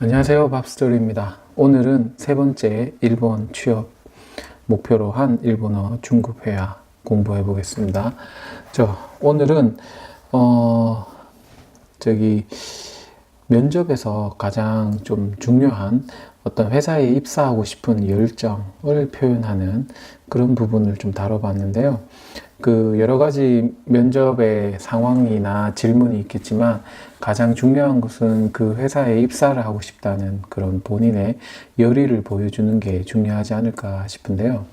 안녕하세요. 밥스토리입니다. 오늘은 세 번째 일본 취업 목표로 한 일본어 중급 회화 공부해 보겠습니다. 저 오늘은 어 저기 면접에서 가장 좀 중요한 어떤 회사에 입사하고 싶은 열정을 표현하는 그런 부분을 좀 다뤄봤는데요. 그 여러 가지 면접의 상황이나 질문이 있겠지만 가장 중요한 것은 그 회사에 입사를 하고 싶다는 그런 본인의 열의를 보여주는 게 중요하지 않을까 싶은데요.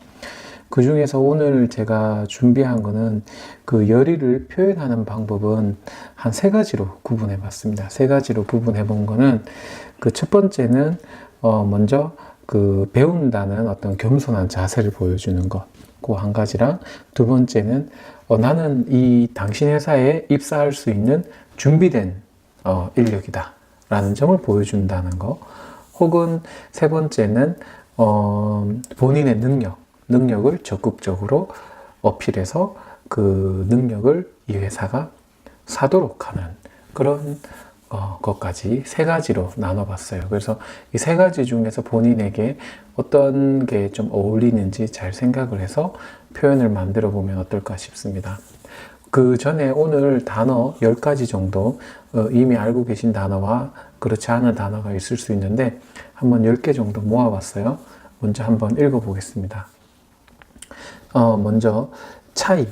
그 중에서 오늘 제가 준비한 거는 그 열의를 표현하는 방법은 한 세 가지로 구분해 봤습니다. 세 가지로 구분해 본 거는 그 첫 번째는 어 먼저 그 배운다는 어떤 겸손한 자세를 보여주는 것. 그 한 가지랑 두 번째는 어 나는 이 당신 회사에 입사할 수 있는 준비된 어 인력이다. 라는 점을 보여준다는 거. 혹은 세 번째는 어 본인의 능력, 능력을 적극적으로 어필해서 그 능력을 이 회사가 사도록 하는 그런 어, 것까지 세 가지로 나눠봤어요. 그래서 이 세 가지 중에서 본인에게 어떤 게 좀 어울리는지 잘 생각을 해서 표현을 만들어 보면 어떨까 싶습니다. 그 전에 오늘 단어 10가지 정도 어, 이미 알고 계신 단어와 그렇지 않은 단어가 있을 수 있는데 한번 10개 정도 모아봤어요. 먼저 한번 읽어보겠습니다. 어, 먼저 차이.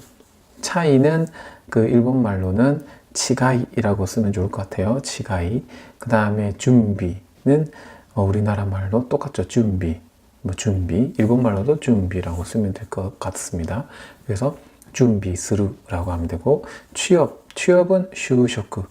차이는 그 일본 말로는 치가이라고 쓰면 좋을 것 같아요. 치가이. 그 다음에 준비는 어, 우리나라 말로 똑같죠. 준비. 뭐 준비. 일본 말로도 준비라고 쓰면 될 것 같습니다. 그래서 준비 스루라고 하면 되고 취업. 취업은 슈쇼크.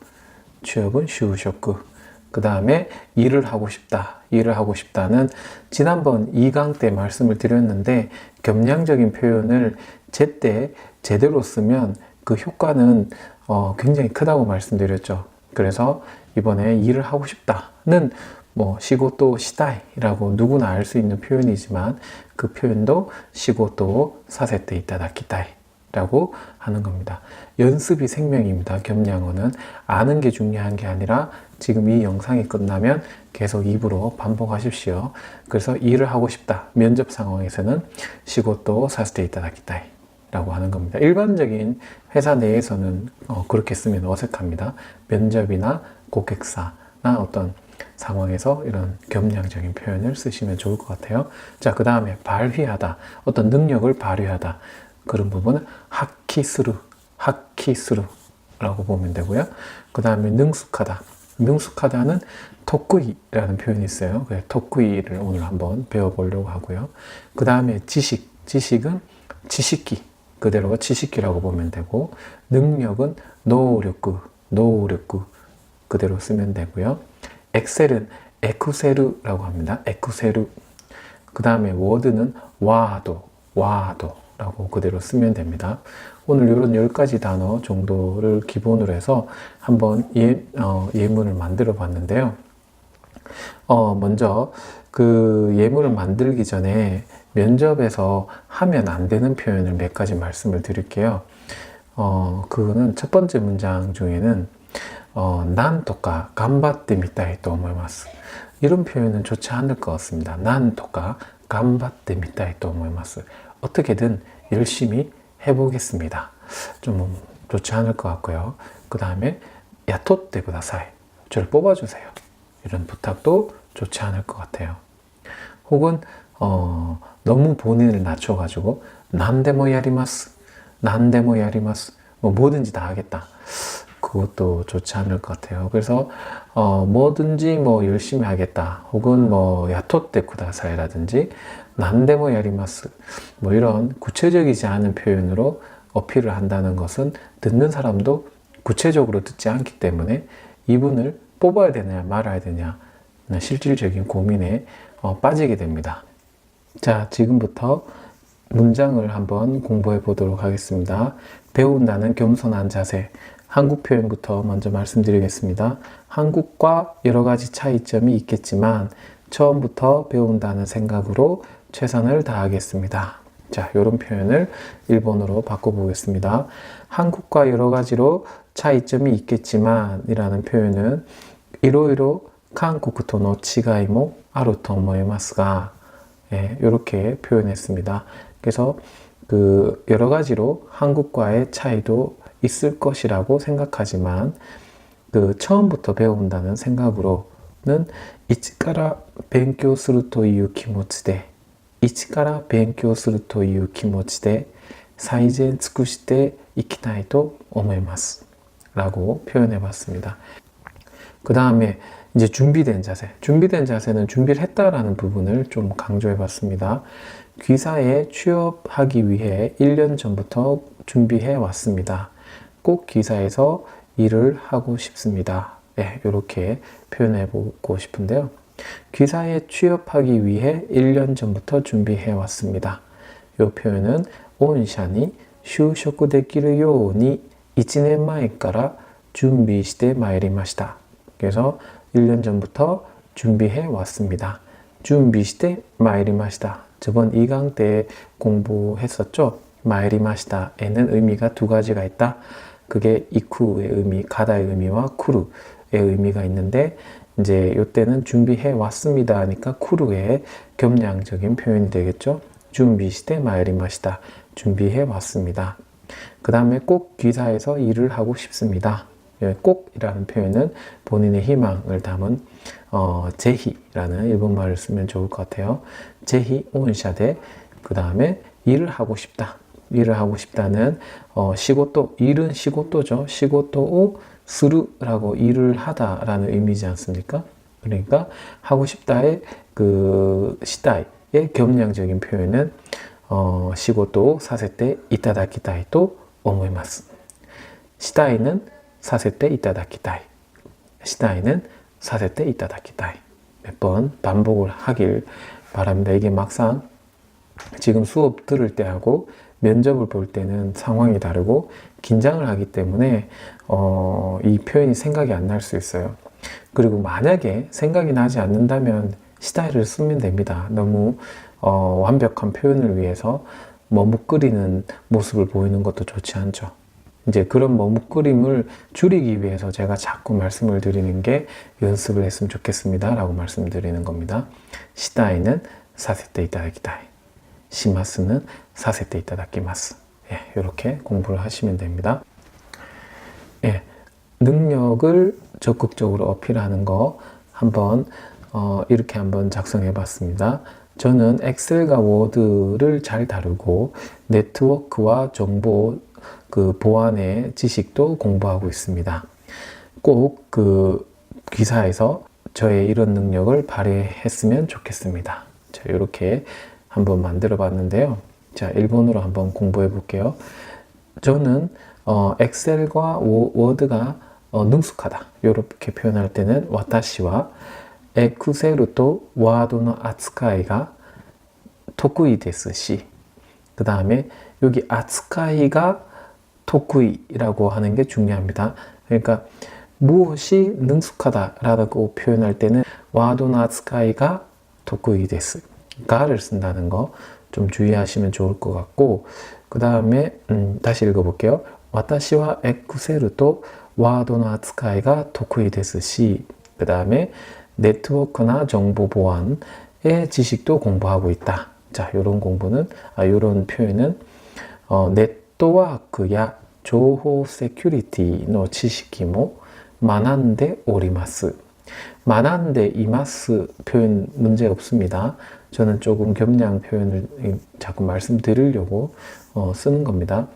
취업은 슈쇼크. 그 다음에 일을 하고 싶다. 일을 하고 싶다는 지난번 2강 때 말씀을 드렸는데 겸양적인 표현을 제때 제대로 쓰면 그 효과는 어, 굉장히 크다고 말씀드렸죠. 그래서 이번에 일을 하고 싶다는 뭐 시고 또 시다이라고 누구나 알 수 있는 표현이지만 그 표현도 시고 또 사세때 이따다키다이 라고 하는 겁니다. 연습이 생명입니다. 겸양어는 아는 게 중요한 게 아니라 지금 이 영상이 끝나면 계속 입으로 반복하십시오. 그래서 일을 하고 싶다. 면접 상황에서는 시고 또 사세때 이따다키다이 라고 하는 겁니다. 일반적인 회사 내에서는 어, 그렇게 쓰면 어색합니다. 면접이나 고객사나 어떤 상황에서 이런 겸양적인 표현을 쓰시면 좋을 것 같아요. 자, 그 다음에 발휘하다. 어떤 능력을 발휘하다. 그런 부분은 하키스루, 하키스루라고 보면 되고요. 그 다음에 능숙하다. 능숙하다는 토쿠이라는 표현이 있어요. 그래서 토쿠이를 오늘 한번 배워보려고 하고요. 그 다음에 지식. 지식은 지식기. 그대로 지식기라고 보면 되고 능력은 노력구, 노력구 그대로 쓰면 되고요. 엑셀은 에쿠세르라고 합니다. 에쿠세르. 그 다음에 워드는 와도, 와도라고 그대로 쓰면 됩니다. 오늘 이런 10가지 단어 정도를 기본으로 해서 한번 예, 어, 예문을 만들어 봤는데요. 어, 먼저 그 예문을 만들기 전에 면접에서 하면 안 되는 표현을 몇 가지 말씀을 드릴게요. 어, 그거는 첫 번째 문장 중에는 어, 또 오모이마스. 이런 표현은 좋지 않을 것 같습니다. 또 오모이마스. 어떻게든 열심히 해보겠습니다. 좀 좋지 않을 것 같고요. 그 다음에 야토tte 구다사이. 저를 뽑아주세요. 이런 부탁도 좋지 않을 것 같아요. 혹은 어, 너무 본인을 낮춰가지고 난데모 야리마스, 난데모 야리마스, 뭐 뭐든지 다 하겠다. 그것도 좋지 않을 것 같아요. 그래서 어, 뭐든지 뭐 열심히 하겠다. 혹은 뭐 야토테 쿠다사이라든지 난데모 야리마스, 뭐 이런 구체적이지 않은 표현으로 어필을 한다는 것은 듣는 사람도 구체적으로 듣지 않기 때문에 이분을 뽑아야 되냐 말아야 되냐 실질적인 고민에 어, 빠지게 됩니다. 자, 지금부터 문장을 한번 공부해 보도록 하겠습니다. 배운다는 겸손한 자세. 한국 표현부터 먼저 말씀드리겠습니다. 한국과 여러 가지 차이점이 있겠지만 처음부터 배운다는 생각으로 최선을 다하겠습니다. 자, 이런 표현을 일본어로 바꿔보겠습니다. 한국과 여러 가지로 차이점이 있겠지만 이라는 표현은 이러이러 한국との違いもあると思いますが 예, 이렇게 표현했습니다. 그래서 그 여러 가지로 한국과의 차이도 있을 것이라고 생각하지만 그 처음부터 배운다는 생각으로는 이치카라 벤교스루토 이유 키모치데 이치카라 벤교스루토 이유 키모치데 사이젠 츠쿠시테 이키나이도 오메마스 라고 표현해 봤습니다. 그 다음에 이제 준비된 자세. 준비된 자세는 준비를 했다라는 부분을 좀 강조해 봤습니다. 귀사에 취업하기 위해 1년 전부터 준비해 왔습니다. 꼭 기사에서 일을 하고 싶습니다. 네, 이렇게 표현해 보고 싶은데요. 귀사에 취업하기 위해 1년 전부터 준비해 왔습니다. 이 표현은 온샤니 就職できるように1年前から準備してまいりました. 그래서 1년 전부터 준비해 왔습니다. 준비시대 마이리마시다. 저번 2강 때 공부했었죠? 마이리마시다에는 의미가 두 가지가 있다. 그게 이쿠의 의미, 가다의 의미와 쿠루의 의미가 있는데 이제 이때는 준비해 왔습니다 하니까 쿠루의 겸양적인 표현이 되겠죠. 준비시대 마이리마시다. 준비해 왔습니다. 그 다음에 꼭 기사에서 일을 하고 싶습니다. 예, 꼭이라는 표현은 본인의 희망을 담은 어, 제희라는 일본말을 쓰면 좋을 것 같아요. 제희 온샤데 그 다음에 일을 하고 싶다. 일을 하고 싶다는 어, 시고또 일은 시고또죠. 시고또오 스루라고 일을 하다라는 의미지 않습니까? 그러니까 하고 싶다의 그 시다의 겸양적인 표현은 어, 시고또 사세 때 이타다키타이 또 오모이마스. 시다이는 사세때 이타다키타이. 시다이는 사세때 이타다키타이. 몇번 반복을 하길 바랍니다. 이게 막상 지금 수업 들을 때하고 면접을 볼 때는 상황이 다르고 긴장을 하기 때문에 어, 이 표현이 생각이 안 날 수 있어요. 그리고 만약에 생각이 나지 않는다면 시다이를 쓰면 됩니다. 너무 어, 완벽한 표현을 위해서 머뭇거리는 모습을 보이는 것도 좋지 않죠. 이제 그런 머뭇거림을 줄이기 위해서 제가 자꾸 말씀을 드리는 게 연습을 했으면 좋겠습니다. 라고 말씀드리는 겁니다. 시다이는 사세테 이타다키다이. 시마스는 사세테 이타다키마스. 예, 이렇게 공부를 하시면 됩니다. 예, 능력을 적극적으로 어필하는 거 한번 어, 이렇게 한번 작성해 봤습니다. 저는 엑셀과 워드를 잘 다루고 네트워크와 정보 그 보안의 지식도 공부하고 있습니다. 꼭 그 기사에서 저의 이런 능력을 발휘했으면 좋겠습니다. 자, 이렇게 한번 만들어 봤는데요. 자, 일본어로 한번 공부해 볼게요. 저는 어, 엑셀과 워, 워드가 어, 능숙하다. 이렇게 표현할 때는 와타시와 엑셀 또 와드의 扱いが 得意ですし, 그 다음에 여기 扱いが 토쿠이라고 하는 게 중요합니다. 그러니까 무엇이 능숙하다라고 표현할 때는 와도나 아츠카이가 토쿠이 데스 가를 쓴다는 거 좀 주의하시면 좋을 것 같고 그 다음에 음, 다시 읽어볼게요. 私は 엑셀도 와도나 아츠카이가 토쿠이 데스시 그 다음에 네트워크나 정보 보안의 지식도 공부하고 있다. 자, 이런 공부는 아, 이런 표현은 어, 네트워크야 情報セキュリティの知識も学んでおります。 学んでいます 표현 문제 없습니다. 저는 조금 겸양 표현을 자꾸 말씀드리려고 어, 쓰는 겁니다.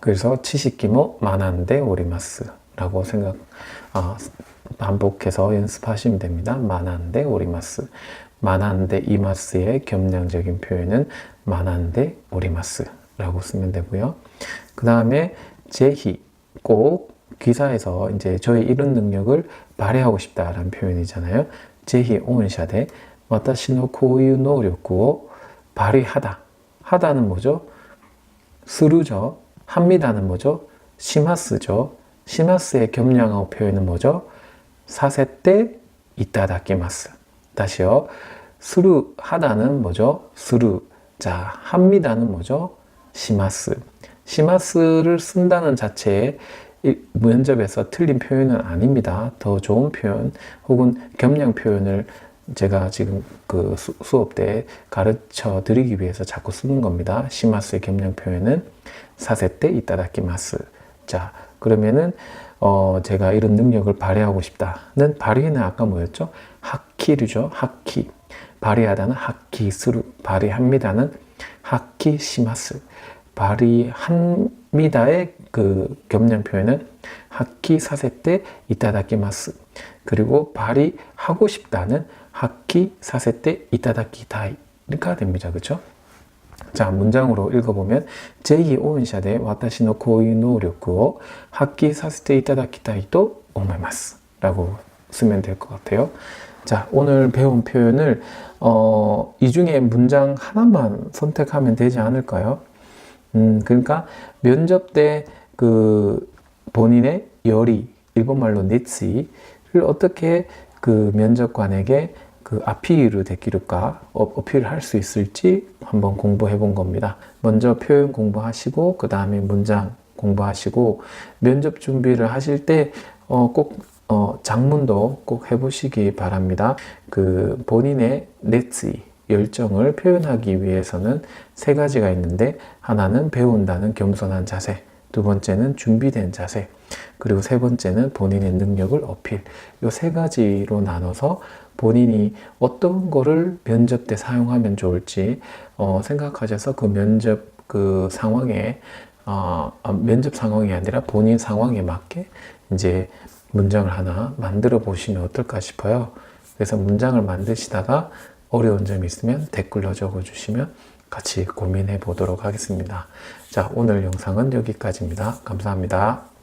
그래서 치시키모 만한데 오리마스라고 생각 아, 반복해서 연습하시면 됩니다. 만한데 오리마스. 만한데 이마스의 겸양적인 표현은 만한데 오리마스 라고 쓰면 되고요. 그 다음에 제희 꼭 기사에서 이제 저의 이런 능력을 발휘하고 싶다라는 표현이잖아요. 제희 온샤데 와타시노 고유 노력을 발휘하다. 하다는 뭐죠? 스루죠. 합니다는 뭐죠? 시마스죠. 시마스의 겸양어 표현은 뭐죠? 사세때 이따다키마스. 다시요. 스루 하다는 뭐죠? 스루. 자, 합니다는 뭐죠? 시마스. 시마스를 쓴다는 자체에 일- 면접에서 틀린 표현은 아닙니다. 더 좋은 표현 혹은 겸양 표현을 제가 지금 그 수, 수업 때 가르쳐 드리기 위해서 자꾸 쓰는 겁니다. 시마스의 겸양 표현은 사세 때 이따다키마스. 자, 그러면은 어, 제가 이런 능력을 발휘하고 싶다는 발휘는 아까 뭐였죠? 하키류죠. 하키. 발휘하다는 하키스루. 발휘합니다는 하키 시마스. 발휘합니다의 그 겸양 표현은 하키 사세 때 이따다키마스. 그리고 발휘하고 싶다는 하키 사세 때 이따다키다이가 됩니다. 그렇죠? 자, 문장으로 읽어보면 제2 오인샤데 와타시노 고유 노력을 학기 사스테 이타다키타이도 오메마스 라고 쓰면 될 것 같아요. 자, 오늘 배운 표현을 어, 이 중에 문장 하나만 선택하면 되지 않을까요? 음, 그러니까 면접 때 그 본인의 열의, 일본말로 니츠를 어떻게 그 면접관에게 그 아피를 데키를까 어, 어필을 할 수 있을지 한번 공부해 본 겁니다. 먼저 표현 공부하시고 그 다음에 문장 공부하시고 면접 준비를 하실 때 어, 꼭 어, 장문도 꼭 해보시기 바랍니다. 그 본인의 네츠이 열정을 표현하기 위해서는 세 가지가 있는데 하나는 배운다는 겸손한 자세, 두 번째는 준비된 자세, 그리고 세 번째는 본인의 능력을 어필. 이 세 가지로 나눠서 본인이 어떤 거를 면접 때 사용하면 좋을지 어, 생각하셔서 그 면접 그 상황에 어, 아, 면접 상황이 아니라 본인 상황에 맞게 이제 문장을 하나 만들어 보시면 어떨까 싶어요. 그래서 문장을 만드시다가 어려운 점이 있으면 댓글로 적어 주시면 같이 고민해 보도록 하겠습니다. 자, 오늘 영상은 여기까지입니다. 감사합니다.